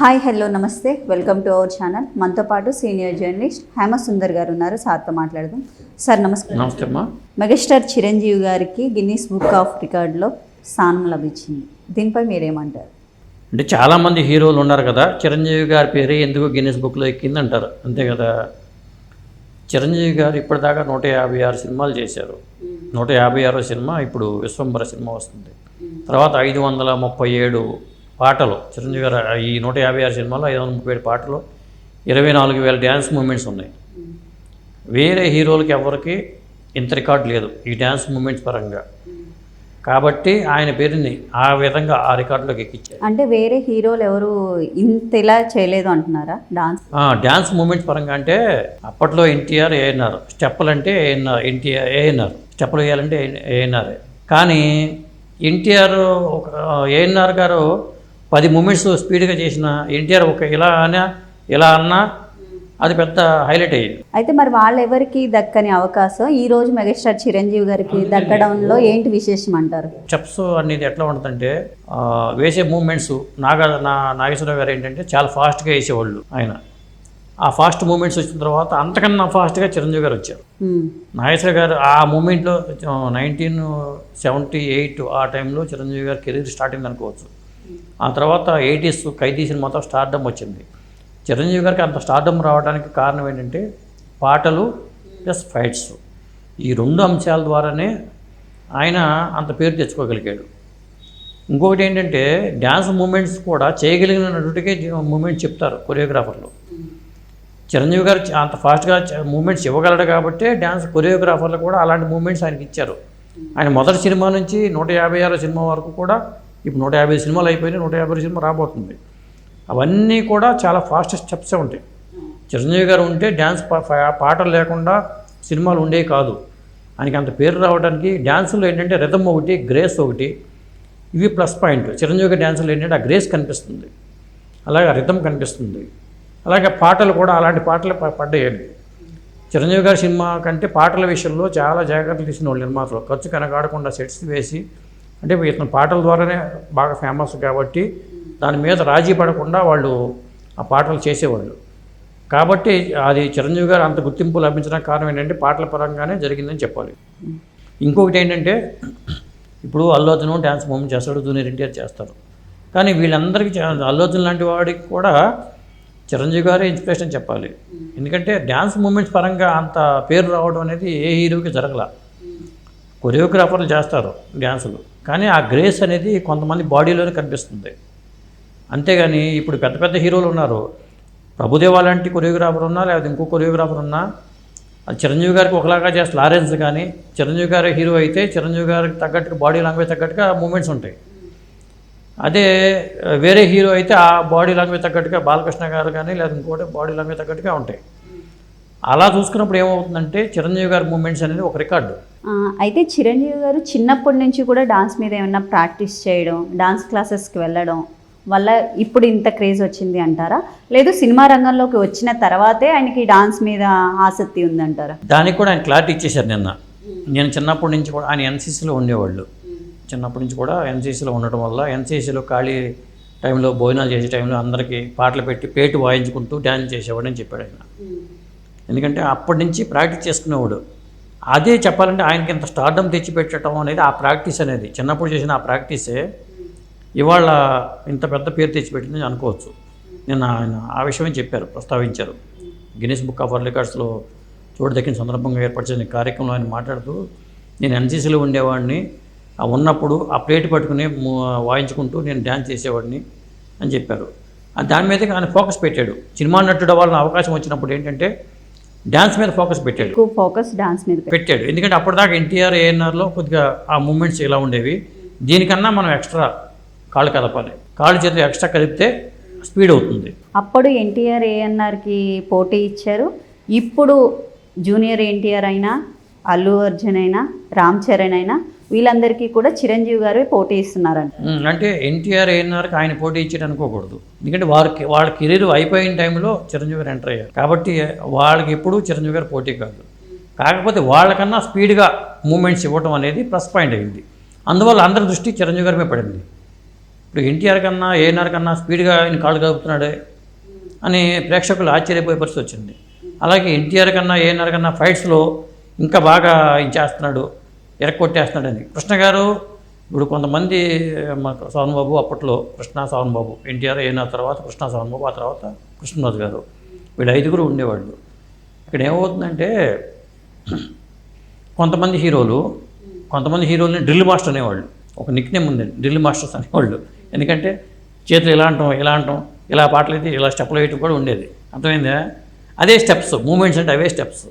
Hi hello నమస్తే. Welcome to our channel మనతో పాటు సీనియర్ జర్నలిస్ట్ హేమ సుందర్ గారు ఉన్నారు. సార్తో మాట్లాడదాం. సార్ నమస్కారం. నమస్తే మెగాస్టార్ చిరంజీవి గారికి గిన్నీస్ బుక్ ఆఫ్ రికార్డులో స్థానం లభించింది. దీనిపై మీరేమంటారు? అంటే చాలామంది హీరోలు ఉన్నారు కదా. చిరంజీవి గారి పేరే ఎందుకు గిన్నెస్ బుక్లో ఎక్కింది అంటారు అంతే కదా. చిరంజీవి గారు ఇప్పటిదాకా నూట యాభై ఆరు సినిమాలు చేశారు. నూట యాభై ఆరో సినిమా ఇప్పుడు విశ్వంబర సినిమా వస్తుంది. తర్వాత ఐదు వందల ముప్పై ఏడు పాటలు. చిరంజీవి గారు ఈ నూట యాభై ఆరు సినిమాలో ఐదు వందల ముప్పై ఏడు పాటలు ఇరవై నాలుగు వేల డ్యాన్స్ మూమెంట్స్ ఉన్నాయి. వేరే హీరోలకి ఎవరికి ఇంత రికార్డు లేదు ఈ డ్యాన్స్ మూమెంట్స్ పరంగా. కాబట్టి ఆయన పేరుని ఆ విధంగా ఆ రికార్డులోకి ఎక్కించారు. అంటే వేరే హీరోలు ఎవరు ఇంతలా చేయలేదు అంటున్నారా? డాన్స్? డ్యాన్స్ మూమెంట్స్ పరంగా అంటే అప్పట్లో ఎన్టీఆర్ ఏఎన్ఆర్ స్టెప్పులు అంటే ఏఎన్ఆర్ ఎన్టీఆర్ ఏఎన్ఆర్ స్టెప్పులు వేయాలంటే ఏఎన్ఆర్. కానీ ఎన్టీఆర్ ఒక ఏఎన్ఆర్ గారు పది మూమెంట్స్ స్పీడ్గా చేసిన ఎన్టీఆర్ ఒక ఇలా అన్నా ఇలా అన్నా అది పెద్ద హైలైట్ అయ్యింది. అయితే మరి వాళ్ళెవరికి దక్కని అవకాశం? ఈ రోజు మెగాస్టార్ చిరంజీవి గారికి దక్కడంలో ఏంటి విశేషం అంటారు? స్టెప్స్ అనేది ఎట్లా ఉంటుందంటే వేసే మూమెంట్స్ నాగ నా నాగేశ్వరరావు గారు ఏంటంటే చాలా ఫాస్ట్గా వేసేవాళ్ళు ఆయన. ఆ ఫాస్ట్ మూమెంట్స్ వచ్చిన తర్వాత అంతకన్నా ఫాస్ట్గా చిరంజీవి గారు వచ్చారు. నాగేశ్వర గారు ఆ మూమెంట్లో నైన్టీన్ సెవెంటీ ఎయిట్ ఆ టైంలో చిరంజీవి గారి కెరీర్ స్టార్ట్ అయింది అనుకోవచ్చు. ఆ తర్వాత ఎయిటీస్ ఖైదీ సినిమాతో స్టార్డమ్ వచ్చింది. చిరంజీవి గారికి అంత స్టార్డమ్ రావడానికి కారణం ఏంటంటే పాటలు ప్లస్ ఫైట్స్. ఈ రెండు అంశాల ద్వారానే ఆయన అంత పేరు తెచ్చుకోగలిగాడు. ఇంకొకటి ఏంటంటే డ్యాన్స్ మూమెంట్స్ కూడా చేయగలిగిన నటుడికే మూమెంట్స్ చెప్తారు కొరియోగ్రాఫర్లు. చిరంజీవి గారు అంత ఫాస్ట్గా మూమెంట్స్ ఇవ్వగలడు కాబట్టి డ్యాన్స్ కొరియోగ్రాఫర్లు కూడా అలాంటి మూమెంట్స్ ఆయనకి ఇచ్చారు. ఆయన మొదటి సినిమా నుంచి నూట యాభై ఆరో సినిమా వరకు కూడా ఇప్పుడు నూట యాభై సినిమాలు అయిపోయినాయి నూట యాభై సినిమా రాబోతుంది. అవన్నీ కూడా చాలా ఫాస్ట్ స్టెప్సే ఉంటాయి. చిరంజీవి గారు ఉంటే డ్యాన్స్ పా- పాటలు లేకుండా సినిమాలు ఉండేవి కాదు. ఆయనకి అంత పేరు రావడానికి డ్యాన్సులు ఏంటంటే రిథమ్ ఒకటి గ్రేస్ ఒకటి ఇవి ప్లస్ పాయింట్ చిరంజీవి గారి డ్యాన్సులు ఏంటంటే ఆ గ్రేస్ కనిపిస్తుంది. అలాగే రిథమ్ కనిపిస్తుంది. అలాగే పాటలు కూడా అలాంటి పాటలు పడ్డాయండి చిరంజీవి గారి సినిమా కంటే పాటల విషయంలో చాలా జాగ్రత్తలు తీసిన వాళ్ళు నిర్మాతలు. ఖర్చు కనగాడకుండా సెట్స్ వేసి అంటే ఇతను పాటల ద్వారానే బాగా ఫేమస్ కాబట్టి దాని మీద రాజీ పడకుండా వాళ్ళు ఆ పాటలు చేసేవాళ్ళు. కాబట్టి అది చిరంజీవి గారు అంత గుర్తింపు లభించడానికి కారణం ఏంటంటే పాటల పరంగానే జరిగిందని చెప్పాలి. ఇంకొకటి ఏంటంటే ఇప్పుడు అల్లు డ్యాన్స్ మూమెంట్ చేస్తాడు జూనియర్ ఎన్టీఆర్ చేస్తారు. కానీ వీళ్ళందరికీ అల్లోచన లాంటి వాడికి కూడా చిరంజీవి గారే ఇన్స్పిరేషన్ చెప్పాలి. ఎందుకంటే డ్యాన్స్ మూమెంట్స్ పరంగా అంత పేరు రావడం అనేది ఏ హీరోకి జరగల. కొరియోగ్రాఫర్లు చేస్తారు డ్యాన్సులు కానీ ఆ గ్రేస్ అనేది కొంతమంది బాడీలోనే కనిపిస్తుంది. అంతేగాని ఇప్పుడు పెద్ద పెద్ద హీరోలు ఉన్నారు. ప్రభుదేవా లాంటి కొరియోగ్రాఫర్ ఉన్నా లేకపోతే ఇంకో కొరియోగ్రాఫర్ ఉన్నా అది చిరంజీవి గారికి ఒకలాగా చేస్తే లారెన్స్ కానీ చిరంజీవి గారి హీరో అయితే చిరంజీవి గారికి తగ్గట్టుగా బాడీ లాంగ్వేజ్ తగ్గట్టుగా మూమెంట్స్ ఉంటాయి. అదే వేరే హీరో అయితే ఆ బాడీ లాంగ్వేజ్ తగ్గట్టుగా బాలకృష్ణ గారు కానీ లేదా ఇంకోటి బాడీ లాంగ్వేజ్ తగ్గట్టుగా ఉంటాయి. అలా చూసుకున్నప్పుడు ఏమవుతుందంటే చిరంజీవి గారి మూమెంట్స్ అనేది ఒక రికార్డు. అయితే చిరంజీవి గారు చిన్నప్పటి నుంచి కూడా డాన్స్ మీద ఏమైనా ప్రాక్టీస్ చేయడం డాన్స్ క్లాసెస్కి వెళ్ళడం వల్ల ఇప్పుడు ఇంత క్రేజ్ వచ్చింది అంటారా? లేదు సినిమా రంగంలోకి వచ్చిన తర్వాతే ఆయనకి డాన్స్ మీద ఆసక్తి ఉందంటారా? దానికి కూడా ఆయన క్లారిటీ ఇచ్చేశారు నిన్న. నేను చిన్నప్పటి నుంచి కూడా ఆయన ఎన్సీసీలో ఉండేవాళ్ళు. చిన్నప్పటి నుంచి కూడా ఎన్సీసీలో ఉండటం వల్ల ఎన్సీసీలో ఖాళీ టైంలో భోజనాలు చేసే టైంలో అందరికీ పాటలు పెట్టి పేటు వాయించుకుంటూ డ్యాన్స్ చేసేవాడు అని చెప్పాడు ఆయన. ఎందుకంటే అప్పటి నుంచి ప్రాక్టీస్ చేసుకునేవాడు. అదే చెప్పాలంటే ఆయనకి ఇంత స్టార్డం తెచ్చిపెట్టడం అనేది ఆ ప్రాక్టీస్ అనేది. చిన్నప్పుడు చేసిన ఆ ప్రాక్టీసే ఇవాళ ఇంత పెద్ద పేరు తెచ్చిపెట్టిందని అనుకోవచ్చు. నిన్న ఆయన ఆ విషయమే చెప్పారు ప్రస్తావించారు. గిన్నెస్ బుక్ ఆఫ్ వరల్డ్ రికార్డ్స్లో చూడదగిన సందర్భంగా ఏర్పరిచిన కార్యక్రమంలో ఆయన మాట్లాడుతూ నేను ఎన్సీసీలో ఉండేవాడిని ఉన్నప్పుడు ఆ ప్లేట్ పట్టుకుని వాయించుకుంటూ నేను డ్యాన్స్ చేసేవాడిని అని చెప్పారు. ఆ దాని మీద ఆయన ఫోకస్ పెట్టాడు. సినిమా నటుడు అవ్వాలని అవకాశం వచ్చినప్పుడు ఏంటంటే డ్యాన్స్ మీద ఫోకస్ పెట్టాడు. ఎక్కువ ఫోకస్ డాన్స్ మీద. పెట్టాడు. ఎందుకంటే అప్పటిదాకా ఎన్టీఆర్ ఏఎన్ఆర్లో కొద్దిగా ఆ మూమెంట్స్ ఇలా ఉండేవి. దీనికన్నా మనం ఎక్స్ట్రా కాళ్ళు కదపాలి. కాళ్ళు చేతులు ఎక్స్ట్రా కదిపితే స్పీడ్ అవుతుంది. అప్పుడు ఎన్టీఆర్ ఏఎన్ఆర్కి పోటీ ఇచ్చారు. ఇప్పుడు జూనియర్ ఎన్టీఆర్ అయినా అల్లు అర్జున్ అయినా రామ్ చరణ్ అయినా వీళ్ళందరికీ కూడా చిరంజీవి గారు పోటీ ఇస్తున్నారంట. అంటే ఎన్టీఆర్ ఏఎన్ఆర్కి ఆయన పోటీ ఇచ్చాడు అనుకోకూడదు. ఎందుకంటే వారికి వాళ్ళ కెరీర్ అయిపోయిన టైంలో చిరంజీవి గారు ఎంటర్ అయ్యారు. కాబట్టి వాళ్ళకి ఎప్పుడూ చిరంజీవి గారు పోటీ కాదు. కాకపోతే వాళ్ళకన్నా స్పీడ్గా మూమెంట్స్ ఇవ్వటం అనేది ప్లస్ పాయింట్ అయింది. అందువల్ల అందరి దృష్టి చిరంజీవి గారి మీద పడింది. ఇప్పుడు ఎన్టీఆర్ కన్నా ఏఎన్ఆర్ కన్నా స్పీడ్గా ఆయన కాళ్ళు కలుపుతున్నాడే అని ప్రేక్షకులు ఆశ్చర్యపోయే పరిస్థితి వచ్చింది. అలాగే ఎన్టీఆర్ కన్నా ఏఎన్ఆర్ కన్నా ఫైట్స్లో ఇంకా బాగా ఆయన చేస్తున్నాడు. ఎరక్కొట్టేస్తున్నాడని కృష్ణ గారు ఇప్పుడు కొంతమంది మాకు సోనబాబు బాబు అప్పట్లో కృష్ణ సోహన్ బాబు ఎన్టీఆర్ అయిన తర్వాత కృష్ణ సోహన్ బాబు ఆ తర్వాత కృష్ణరాజు గారు. వీళ్ళు ఐదుగురు ఉండేవాళ్ళు. ఇక్కడ ఏమవుతుందంటే కొంతమంది హీరోలు కొంతమంది హీరోలని డ్రిల్ మాస్టర్ అనేవాళ్ళు. ఒక నిక్నేమ్ ఉంది డ్రిల్ మాస్టర్స్ అనేవాళ్ళు. ఎందుకంటే చేతులు ఇలా అంటాం ఇలా అంటాం ఇలా పాటలు అయితే ఇలా స్టెప్లు వేయటం కూడా ఉండేది. అర్థమైందా? అదే స్టెప్స్ మూమెంట్స్ అంటే అవే స్టెప్స్.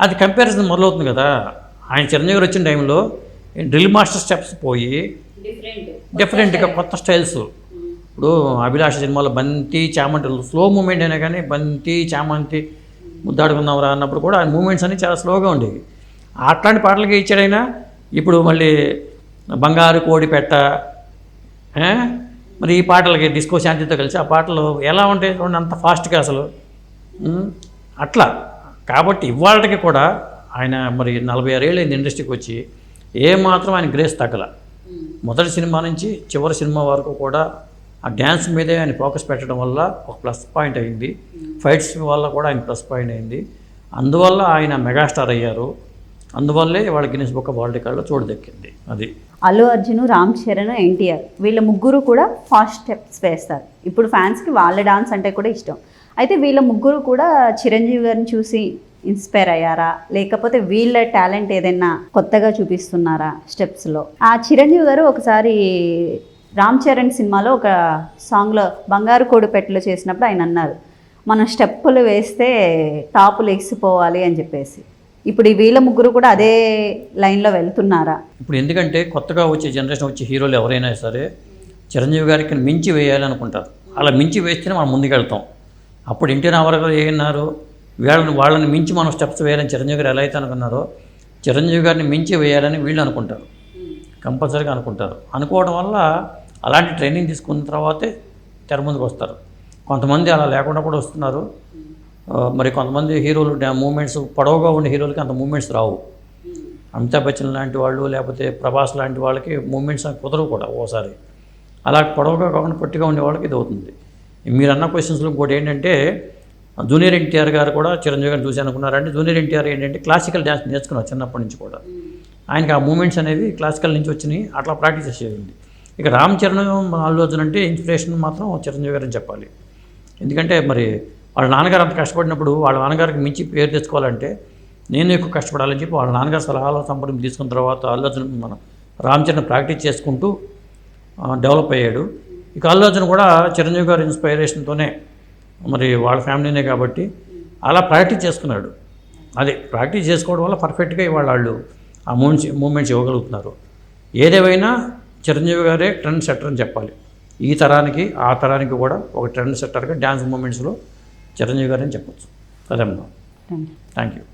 అది కంపారిజన్ మొదలవుతుంది కదా. ఆయన చిరంజీవి వచ్చిన టైంలో డ్రిల్ మాస్టర్ స్టెప్స్ పోయి డిఫరెంట్గా కొత్త స్టైల్స్. ఇప్పుడు అభిలాష సినిమాలో బంతి చామంతి స్లో మూమెంట్ అయినా కానీ బంతి చామంతి ముద్దాడుకుందాంరా అన్నప్పుడు కూడా ఆయన మూమెంట్స్ అన్నీ చాలా స్లోగా ఉండేవి. అట్లాంటి పాటలకి ఇచ్చాడైనా ఇప్పుడు మళ్ళీ బంగారు కోడి పెట్ట? మరి ఈ పాటలకి డిస్కో శాంతితో కలిసి ఆ పాటలు ఎలా ఉంటాయి చూడండి అంత ఫాస్ట్గా అసలు. అట్లా. కాబట్టి ఇవాళకి కూడా ఆయన మరి నలభై ఆరేళ్ళు ఇండస్ట్రీకి వచ్చి ఏ మాత్రం ఆయన గ్రేస్ తగ్గల. మొదటి సినిమా నుంచి చివరి సినిమా వరకు కూడా ఆ డ్యాన్స్ మీదే ఆయన ఫోకస్ పెట్టడం వల్ల ఒక ప్లస్ పాయింట్ అయింది. ఫైట్స్ వల్ల కూడా ఆయన ప్లస్ పాయింట్ అయింది. అందువల్ల ఆయన మెగాస్టార్ అయ్యారు. అందువల్లే వాళ్ళ గిన్నెస్ బుక్ వరల్డ్ రికార్డులో చోటు దక్కింది అది. అల్లు అర్జున్ రామ్ చరణ్ ఎన్టీఆర్ వీళ్ళ ముగ్గురు కూడా ఫాస్ట్ స్టెప్స్ వేస్తారు. ఇప్పుడు ఫ్యాన్స్కి వాళ్ళ డాన్స్ అంటే కూడా ఇష్టం. అయితే వీళ్ళ ముగ్గురు కూడా చిరంజీవి గారిని చూసి ఇన్స్పైర్ అయ్యారా? లేకపోతే వీళ్ళ టాలెంట్ ఏదైనా కొత్తగా చూపిస్తున్నారా స్టెప్స్లో? ఆ చిరంజీవి గారు ఒకసారి రామ్ చరణ్ సినిమాలో ఒక సాంగ్లో బంగారు కోడిపెట్టలు చేసినప్పుడు ఆయన అన్నారు మనం స్టెప్పులు వేస్తే టాపులు ఎగిసిపోవాలి అని చెప్పేసి. ఇప్పుడు ఈ వీళ్ళ ముగ్గురు కూడా అదే లైన్లో వెళ్తున్నారా? ఇప్పుడు ఎందుకంటే కొత్తగా వచ్చే జనరేషన్ వచ్చే హీరోలు ఎవరైనా సరే చిరంజీవి గారికి మించి వేయాలనుకుంటారు. అలా మించి వేస్తేనే మనం ముందుకెళ్తాం. అప్పుడు ఎన్టీ రామారావు గారు ఏమన్నారు? వీళ్ళని వాళ్ళని మించి మనం స్టెప్స్ వేయాలని చిరంజీవి గారు ఎలా అయితే అనుకున్నారో చిరంజీవి గారిని మించి వేయాలని వీళ్ళు అనుకుంటారు. కంపల్సరీగా అనుకుంటారు. అనుకోవడం వల్ల అలాంటి ట్రైనింగ్ తీసుకున్న తర్వాతే తెర ముందుకు వస్తారు. కొంతమంది అలా లేకుండా కూడా వస్తున్నారు. మరి కొంతమంది హీరోలు మూమెంట్స్ పొడవుగా ఉండే హీరోలకి అంత మూమెంట్స్ రావు. అమితాబ్ బచ్చన్ లాంటి వాళ్ళు లేకపోతే ప్రభాస్ లాంటి వాళ్ళకి మూమెంట్స్ కుదరవు కూడా ఓసారి. అలా పొడవుగా కాకుండా పొట్టిగా ఉండే వాళ్ళకి ఇది అవుతుంది. మీరు అన్న క్వశ్చన్స్లో ఇంకోటి ఏంటంటే జూనియర్ ఎన్టీఆర్ గారు కూడా చిరంజీవి గారిని చూసి అనుకున్నారంటే జూనియర్ ఎన్టీఆర్ ఏంటంటే క్లాసికల్ డ్యాన్స్ నేర్చుకున్నారు చిన్నప్పటి నుంచి కూడా. ఆయనకి ఆ మూమెంట్స్ అనేవి క్లాసికల్ నుంచి వచ్చినాయి అట్లా ప్రాక్టీస్ చేసేది ఇక రామ్ చరణ్ అల్లు అర్జున్ అంటే ఇన్స్పిరేషన్ మాత్రం చిరంజీవి గారని చెప్పాలి. ఎందుకంటే మరి వాళ్ళ నాన్నగారు అంత కష్టపడినప్పుడు వాళ్ళ నాన్నగారికి మించి పేరు తెచ్చుకోవాలంటే నేను ఎక్కువ కష్టపడాలని చెప్పి వాళ్ళ నాన్నగారు సలహాలో సంప్రదింపు తీసుకున్న తర్వాత అల్లు అర్జున్ మన రామ్ చరణ్ ప్రాక్టీస్ చేసుకుంటూ డెవలప్ అయ్యాడు. ఇక అల్లు అర్జున్ కూడా చిరంజీవి గారి ఇన్స్పైరేషన్తోనే మరి వాళ్ళ ఫ్యామిలీనే కాబట్టి అలా ప్రాక్టీస్ చేసుకున్నాడు. అదే ప్రాక్టీస్ చేసుకోవడం వల్ల పర్ఫెక్ట్గా ఇవాళ వాళ్ళు ఆ మూమెంట్స్ మూమెంట్స్ ఇవ్వగలుగుతున్నారు. ఏదేమైనా చిరంజీవి గారే ట్రెండ్ సెట్టర్ అని చెప్పాలి. ఈ తరానికి ఆ తరానికి కూడా ఒక ట్రెండ్ సెట్టర్గా డ్యాన్స్ మూమెంట్స్లో చిరంజీవి గారని చెప్పొచ్చు. అదమ్మా థ్యాంక్ యూ థ్యాంక్ యూ